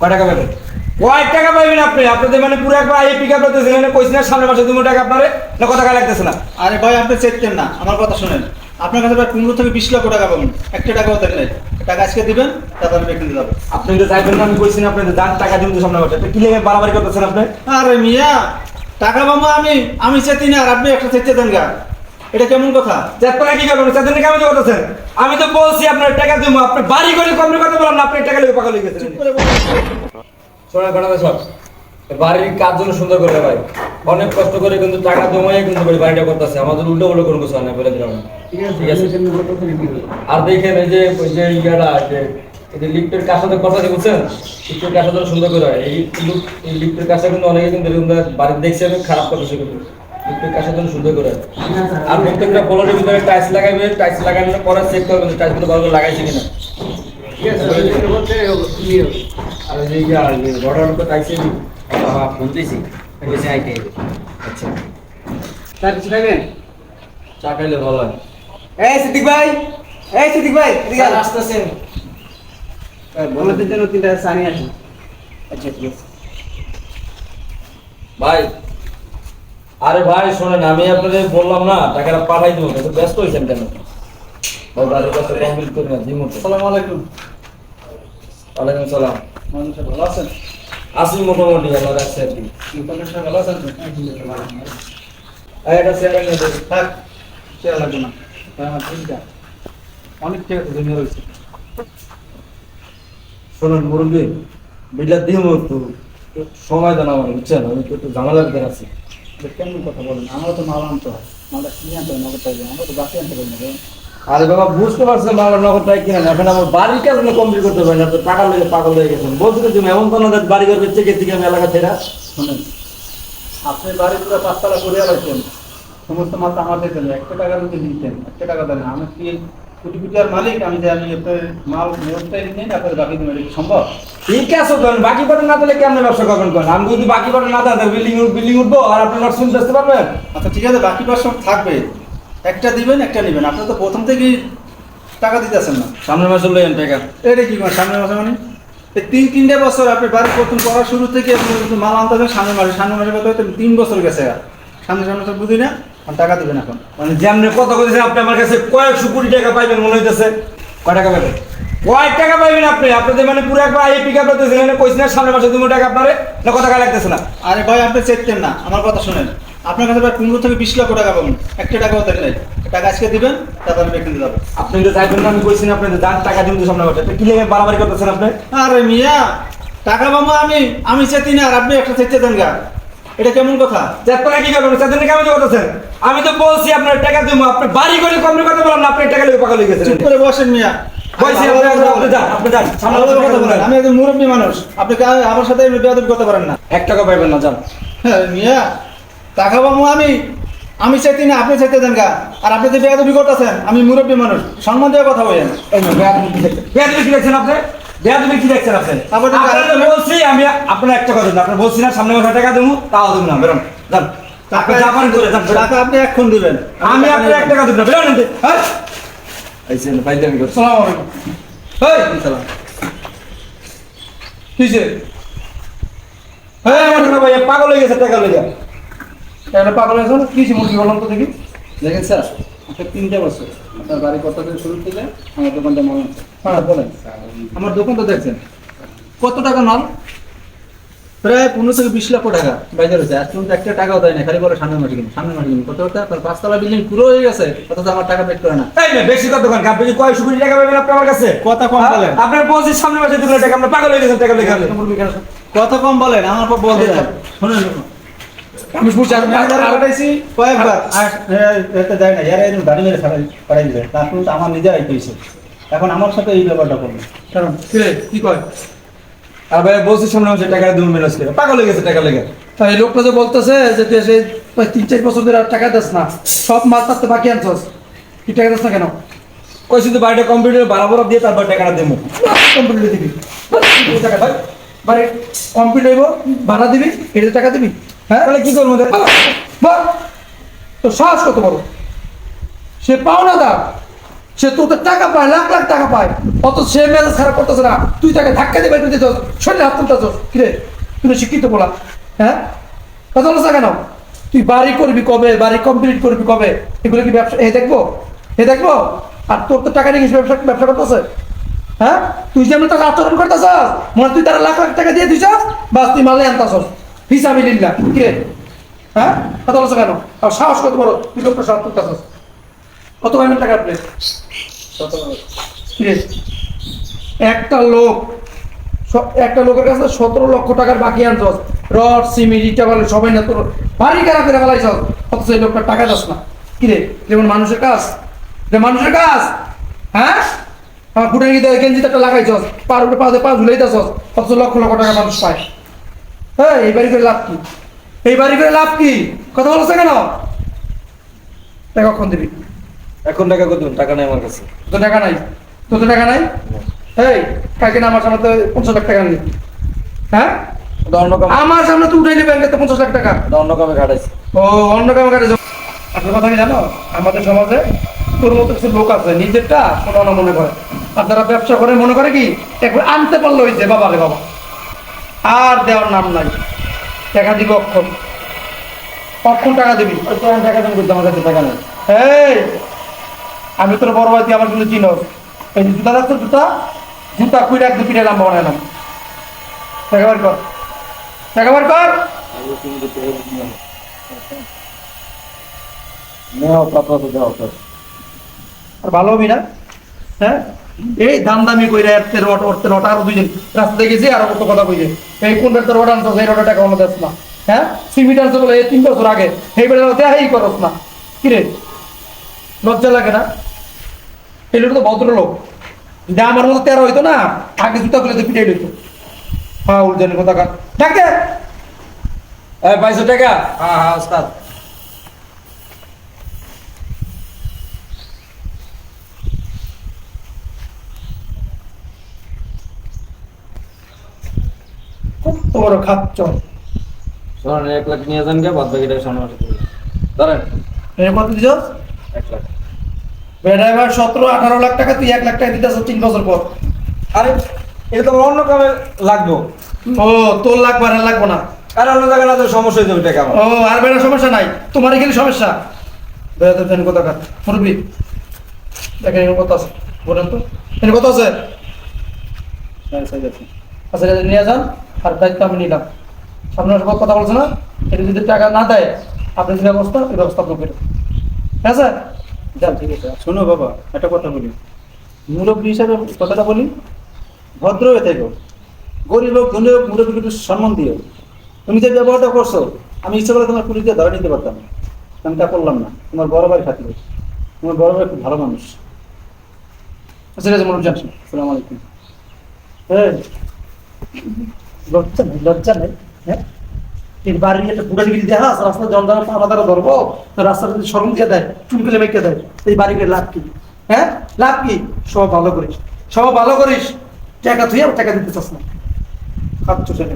কয় টাকা পাবেন? কয় টাকা পাবেন আপনি? আপনাদের মানে পুরো একবার আইএ পিক আপ করতেছেন মানে কইছেন না সামনের মাসে দুটো টাকা আপনারে না কত টাকা লাগতেছে না। আরে ভাই আপনি চেকতেন না আমার কথা শুনেন। আপনার কাছে প্রায় পনেরো থেকে বিশ লক্ষ টাকা পাবেন। একটা টাকাও দেন নাই। টাকা আজকে দিবেন তারপর আমি কিনতে যাব। আপনি তো চাইবেন না আমি কইছি না আপনি যান টাকা দিন তো সামনের মাসে। কি লেগে বাড়াবাড়ি করতেছেন আপনি? আরে মিয়া টাকা পাবো আমি আমি চেতি না আর আপনি একটা চেতে দেন গা। এটা কেমন কথা? চেতনা কি করবেন? চেতনা কেমন করতেছেন আমি তো বলছি আপনার টাকা দিব। আপনি বাড়ি করে কম কথা বললাম না আপনি টাকা পাগল হয়ে গেছেন। শোনেন ঘটনা সব বাড়ির কাজ জন্য সুন্দর করে ভাই অনেক কষ্ট করে কিন্তু টাকা জমাই কিন্তু বাড়িটা করতেছে। আমাদের উল্টো উল্টো কোনো কিছু না বলে দিলাম। ঠিক আছে আর দেখেন এই যে ওই যে ইয়াটা যে এই যে লিফটের কাজ সাথে কথা দিয়ে বুঝছেন? লিফটের কাজটা যেন সুন্দর করে হয়। এই লিফট- এই লিফটের কাজটা কিন্তু অনেকে কিন্তু বাড়িতে দেখছে আমি খারাপ করতেছে কিন্তু। কাজটা যেন সুন্দর করে আর প্রত্যেকটা ফ্লোরের ভিতরে টাইলস লাগাইবে টাইলস লাগানোর পরে চেক করবেন টাইলসগুলো ভালো করে লাগাইছে কিনা। আর যে ফোন দিয়েছি। আচ্ছা। তার কিছু খাবেন চা খাইলে ভালো হয়। এই সিদ্দিক ভাই এই সিদ্দিক ভাই এদিকে স্যার, আসতেছেন। বলতে জন্য তিনটা আসুন। আচ্ছা ঠিক আছে। ভাই আরে ভাই শোনেন আমি আপনাদের বললাম না টাকাটা পাঠাই দেবো কিন্তু ব্যস্ত হয়েছেন কেন? ভাই বাড়ির কাছে কমপ্লিট করি না দিমুতে আসসালামু আলাইকুম। ওয়ালাইকুম সালাম। মানুষ ভালো আছেন? আসি মোটামুটি আমার রাখছে আর কি। ভালো আছেন এটা শেয়ার এনে দেন। থাক চেয়ার লাগবে না। অনেক জমি রয়েছে শোনেন মুরব্বী বিড়লা দিম একটু সময় দেন আমার বুঝছেন? আমি তো একটু ঝামেলার ভিতরে আছি। কেমন কথা বলেন? তো মাল আনতে হয়। মালটা কিনে আনতে হয় নগদ টাকা। আমরা তো বাকি আনতে পারি না। আরে বাবা বুঝতে পারছেন আমার নগদটাই কিনা এখন আমার বাড়ির কাজ কমপ্লিট করতে পারি না তো টাকা লেগে পাগল হয়ে গেছেন। বলছিলেন তুমি এমন তো না বাড়ি ঘর বেচে গেছি আমি এলাকা ছেড়া শোনেন আপনি বাড়ি পুরো পাঁচতলা করে আলাইছেন। সমস্ত তো আমার দিতেন একটা টাকা যদি দিতেন একটা টাকা দেন আমি কি কোটি মালিক আমি আমি আপনার মাল নিয়মটাই নিয়ে না আপনার বাকি দেবেন সম্ভব? ঠিক আছে তো বাকি বাটন না দিলে কেমন ব্যবসা করবেন কোন? আমি যদি বাকি বাটন না দেন বিল্ডিং বিল্ডিং উঠবো আর আপনি নট শুনতে আসতে পারবেন? আচ্ছা ঠিক আছে বাকি পাঁচ সব থাকবে। একটা দিবেন একটা নেবেন। আপনি তো প্রথম থেকেই টাকা দিতেছেন না। সামনের মাসে লইয়েন টাকা। এটা কি মানে সামনের মাসে মানে? এই তিন তিনটে বছর আপনি বাড়ি প্রথম করার শুরু থেকে মাল আনতে হবে সামনের মাসে সামনের মাসে হয়তো তিন বছর গেছে। আর। সামনে সামনে বুঝি না। টাকা দিবেন এখন। মানে যেমনি কত করেছেন আপনি আমার কাছে কয়েকশো কোটি টাকা পাইবেন মনে হইতেছে। কয় টাকা পাবেন কয় টাকা পাইবেন আপনি আপনাদের মানে পুরো একবার আইএ পিক আপ করতেছেন মানে কইছেন না সামনের মাসে দুটো টাকা আপনারে না কত টাকা লাগতেছে না। আরে ভাই আপনি চেকতেন না আমার কথা শুনেন। আপনার কাছে প্রায় পনেরো থেকে বিশ লক্ষ টাকা পাবেন একটা টাকাও দেন নাই। টাকা আজকে দিবেন তারপর আমি কিনতে যাব। আপনি তো চাইবেন না আমি কইছি না আপনি যান টাকা দিন তো সামনের মাসে। কি লেগে বাড়াবাড়ি করতেছেন আপনি? আরে মিয়া টাকা পাবো আমি আমি চেতি না আর আপনি একটা চেতে দেন গা। এটা কেমন কথা? চেতনা কি করবেন? চেতনা কেমন করতেছেন আমি তো বলছি আপনার টাকা দিব। আপনি বাড়ি করে কমপ্লিট করতে বললাম না আপনি টাকা লেগে পাগল হয়ে গেছেন। চুপ করে বসেন মিয়া। আপনি আপনি আপনি কথা বলেন। আমি একজন মুরব্বী মানুষ। আপনি আমার সাথে করতে পারেন না। এক টাকা পাইবেন না যান। হ্যাঁ, মিয়া টাকা পাবো আমি আমি চাইতে না আপনি চাইতে দেন গা। আর আপনি যে বেয়াদবি করতেছেন আমি মুরব্বী মানুষ। সম্মান দিয়ে কথা বলেন। এই না, বেয়াদবি কি দেখছেন? কি কি দেখছেন আপনি? বলছি, আমি আপনার একটা কথা দিই, আপনার বলছি না, সামনে মাসে টাকা দেবো, তাও দেবো না, বেরোন, যান। আপনি যা পারেন করে যান, টাকা আপনি এখন দিবেন আমি আপনার এক টাকা দেবো না, বেরোন হ্যাঁ? এই যে, ফাইজলামি করছে। সালাম আলাইকুম হেই! সালাম কিসে হেই, আমার ভাই, পাগল হয়ে গেছে টাকা লেগে। এটা পাগল হয়েছে কিসে মুরগি বললাম তো দেখি দেখেন স্যার তিনটে বছর। আপনার বাড়ি কত শুরু থেকে আমার দোকানটা মাল আছে। হ্যাঁ বলেন। আমার দোকান তো দেখছেন। কত টাকা মাল প্রায় পনেরো থেকে বিশ লক্ষ টাকা বাজার হয়েছে আজ পর্যন্ত একটা টাকাও দেয় না খালি বলে সামনে মাটি কিনে সামনে মাটি কিনে কত কথা আপনার পাঁচতলা বিল্ডিং পুরো হয়ে গেছে অথচ আমার টাকা পেট করে না। এই না, বেশি কথা কন, আপনি কি কয়শো কোটি টাকা পাবেন আপনি আমার কাছে? কথা কম হ্যাঁ? বলেন। আপনার বলছি সামনে মাসে দুটো টাকা, আপনি পাগল হয়ে গেছেন টাকা লেগে। কত কম বলেন আমার বলতে দেন। শুনুন। আমি বুঝছি আমি পাঠাইছি কয়েকবার। আর যায় না যারা এরকম গাড়ি মেরে পাঠাই দিবে। তার কিন্তু আমার নিজেরাই পেয়েছে এখন আমার সাথে এই ব্যাপারটা করবে। কারণ কি কয়? আর ভাই বলছি সামনে মাসে টাকা দেবো মেরাজ করে। পাগল হয়ে গেছে টাকা লেগে। তা লোকটা যে বলতেছে যে দেশে প্রায় তিন চার বছর ধরে আর টাকা দিস না সব মাল তাতে বাকি আনছস। কি টাকা দিস না কেন? কইছি তো বাড়িটা কম্পিউটার বাড়াবো দিয়ে তারপর টাকাটা দেবো। কমপ্লিট দিবি। টাকা ভাই বাড়ি ভাড়া দিবি এটা টাকা দিবি। হ্যাঁ তাহলে কি করব? বল। তো সাহস কত বড়? সে পাওনা দা সে তোদের টাকা পায়, লাখ লাখ টাকা পায়। অত সে মেজাজ খারাপ করতেছে না। তুই তাকে ধাক্কা বের করে দিতে শরীরে হাত তুলতেছ। কিরে তুমি শিক্ষিত বলা। হ্যাঁ? কথা বলছ কেন? তুই বাড়ি করবি কবে? বাড়ি কমপ্লিট করবি কবে? এগুলো কি ব্যবসা? এ, দেখব? এ, দেখব? আর তোর তো টাকা নিয়ে ব্যবসা ব্যবসা করতেছে। হ্যাঁ? তুই যেমন তাকে আচরণ করতেছ মনে তুই তারা লাখ লাখ টাকা দিয়ে দিছ বাস তুই মালে আনতাছস। হিসাবে লিল্লা কিরে হ্যাঁ? কথা বলছো কেন? আর সাহস কত বড় তুই লোকটা সাহস করতেছস কত পাইবেন টাকা আপনি একটা লোক একটা লোকের কাছে সতেরো লক্ষ টাকার বাকি আনছস রড, সিমেন্ট, ইটা বলে সবাই না তোর বাড়ি খারাপ করে ফেলাইছস অথচ এই লোকটা টাকা দাস না। কিরে যেমন মানুষের কাজ। যে মানুষের কাজ। হ্যাঁ? আমার ফুটানি গিয়ে গেঞ্জিতে একটা লাগাইছস, পার উপরে পা দিয়ে পা ঝুলাই দাসস অথচ লক্ষ লক্ষ টাকা মানুষ পায়। হ্যাঁ এই বাড়ি করে লাভ কি? এই বাড়ি করে লাভ কি? কথা বলছে কেন? টাকা কখন দিবি? এখন টাকা কত? টাকা নেই আমার কাছে। তোর টাকা নাই। তোর তো টাকা নাই? এই কালকে না আমার সামনে তো পঞ্চাশ লাখ টাকা নিলি হ্যাঁ? আমার সামনে তো উঠাইলি ব্যাংকে পঞ্চাশ লাখ টাকা। অন্য কামে ঘাটাইছি ও অন্য কামে কাটে আপনার কথা কি জানো? আমাদের সমাজে তোর মতো কিছু লোক আছে নিজেরটা কোনো না মনে করে। আর যারা ব্যবসা করে মনে করে কি? একবার আনতে পারল হয়েছে বাবা রে বাবা। আর দেওয়ার নাম নাই। টাকা দিব অক্ষণ অক্ষণ টাকা দিবি। ওই তো আমি টাকা করতে আমার কাছে টাকা নেই। এই আমি তোর বড় ভাই তুই আমার কিন্তু চিনো এই যে জুতা দেখছ জুতা? জুতা কুইরা এক দু পিঠে লাম্বা বানালাম টাকা বার কর। টাকা বার কর। নেও পাপা তো আর ভালো হবি না? হ্যাঁ? এই দাম দামি কইরা এর অটো তেরো অটো, আরও দুইজন রাস্তাতে গেছি, আর কত কথা কইছে। এই কোন তোর অটো আনছো, সেই অটো টাকা আমাদের না। হ্যাঁ? সিমিট আনছো বলে এই তিন বছর আগে এই বেলা দেখাই করস না। কিরে লজ্জা লাগে না? এই লোক তো ভদ্রলোক। যদি আমার মতো তেরো হইতো না, আগে জুতা খুলে তো পিটাই লইতো। হ্যাঁ উল্টানি কথা ডাকে এই পাইছো টাকা? হ্যাঁ হ্যাঁ ওস্তাদ। বড় খাচ্ছ শোনেন এক লাখ নিয়ে যান গে বাদ বাকি টাকা সামনে মাসে দেবেন। এর কত দিছ? এক লাখ। বেড়া এবার সতেরো আঠারো লাখ টাকা তুই এক লাখ টাকা দিতেছ তিন বছর পর। আরে এটা তো অন্য কামে লাগবো। ও তোর লাগবে আর লাগবো না। আর অন্য জায়গায় না তো সমস্যা হয়ে যাবে টাকা ও আর বেড়া সমস্যা নাই। তোমার এখানে সমস্যা। বেড়া তো ফ্যান কোথাকার? মুরব্বী। দেখেন কত আছে। বলেন তো। এখানে কত আছে। আচ্ছা এটা নিয়ে যান আর দায়িত্ব আমি নিলাম। সামনে মাসে কথা বলছে না? এটা যদি টাকা না দেয় আপনি যে ব্যবস্থা এই ব্যবস্থা আপনি করেন ঠিক আছে? যান। ঠিক আছে। শোনো বাবা একটা কথা বলি। মুরব্বী হিসাবে কথাটা বলি। ভদ্র হয়ে থেকো। গরিব হোক ধনী হোক মুরব্বীকে একটু সম্মান দিও। তুমি যে ব্যবহারটা করছ আমি ইচ্ছে করে তোমার পুলিশকে ধরে নিতে পারতাম। আমি তা করলাম না। তোমার বড় ভাই খাতিরে। তোমার বড় ভাই খুব ভালো মানুষ। আচ্ছা ঠিক আছে মুরব্বী যান। সালাম আলাইকুম। এই, লজ্জা নেই, লজ্জা হ্যাঁ? এর একটা বুড়া গিরি দেখা রাস্তা জনদান আমাদের ধরবো, তো রাস্তাটা যদি সরম দিয়ে দেয় চুল করে মেকে দেয় এই বাড়ি করে লাভ কি? হ্যাঁ? লাভ কি? সব ভালো করিস, সব ভালো করিস। টাকা তুই আর টাকা দিতে চাস না। খাচ্ছ সেটা